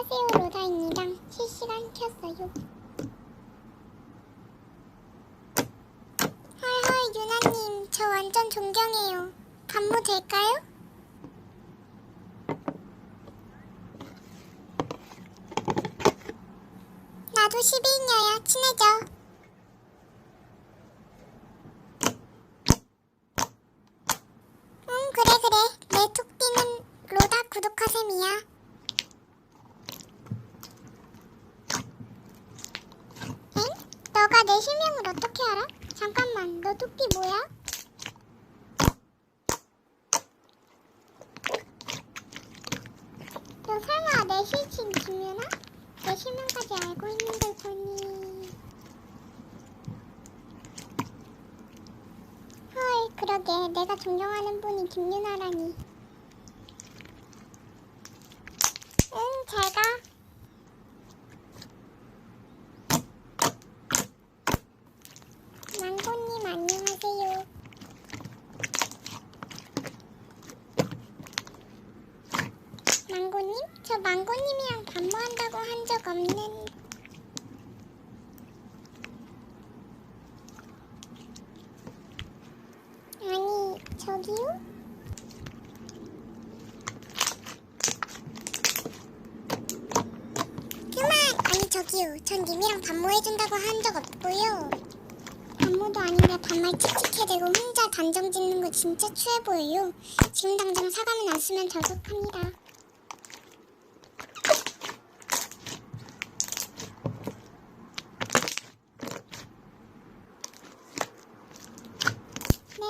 안녕하세요 로다입니다. 실시간 켰어요. 헐헐 유나님 저 완전 존경해요. 간모 될까요? 나도 12인녀야 친해져. 응 그래 그래 내 토끼는 로다 구독하셈이야. 너가 내 실명을 어떻게 알아? 잠깐만, 너 토끼 뭐야? 너 설마 내 실친 김유나? 내 실명까지 알고 있는 걸 보니... 헐, 그러게. 내가 존경하는 분이 김유나라니. 응, 잘 가. 망고님 안녕하세요. 망고님? 저 망고님이랑 반모한다고 한 적 없는... 아니, 저기요? 그만! 아니, 저기요. 전 님이랑 반모해준다고 한 적 없고요. 반모도 아닌데 반말 칙칙해대고 혼자 단정 짓는 거 진짜 추해 보여요. 지금 당장 사과는 안 쓰면 절속합니다.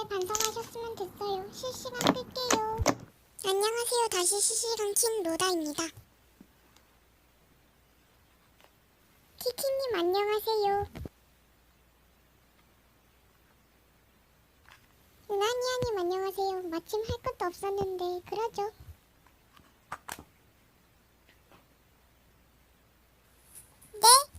네, 반성하셨으면 됐어요. 실시간 끌게요. 안녕하세요. 다시 실시간 킨 로다입니다. 키키님 안녕하세요. 유나니아님 안녕하세요. 마침 할 것도 없었는데 그러죠. 네?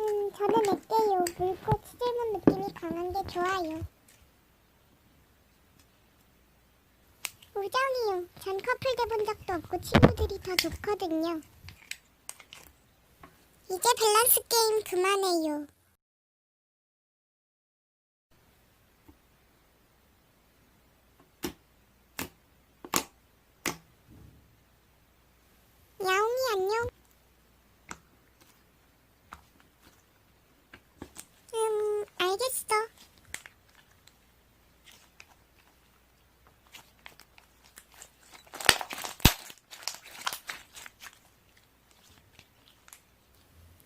음, 저는 낼게요. 물고 치질문 느낌이 강한 게 좋아요. 우정이요. 전 커플 돼본 적도 없고 친구들이 더 좋거든요. 이제 밸런스 게임 그만해요. 야옹이 안녕. 음, 알겠어.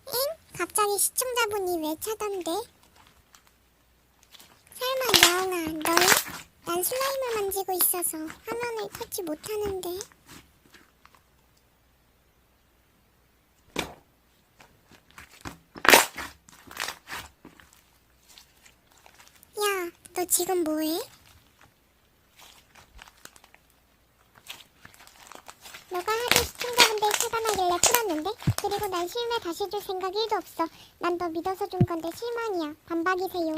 엥? 갑자기 시청자분이 왜 차던데? 설마 야옹아 너야? 난 슬라임을 만지고 있어서 화면을 터치 못하는데 야, 너 지금 뭐해? 너가 하도 시청자분들 차단하길래 풀었는데? 그리고 난 실매 다시 줄 생각 1도 없어. 난 너 믿어서 준 건데 실망이야. 반박이세요.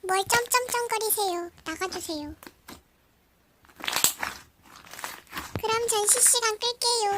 뭘 점점점거리세요. 나가주세요. 그럼 전 실시간 끌게요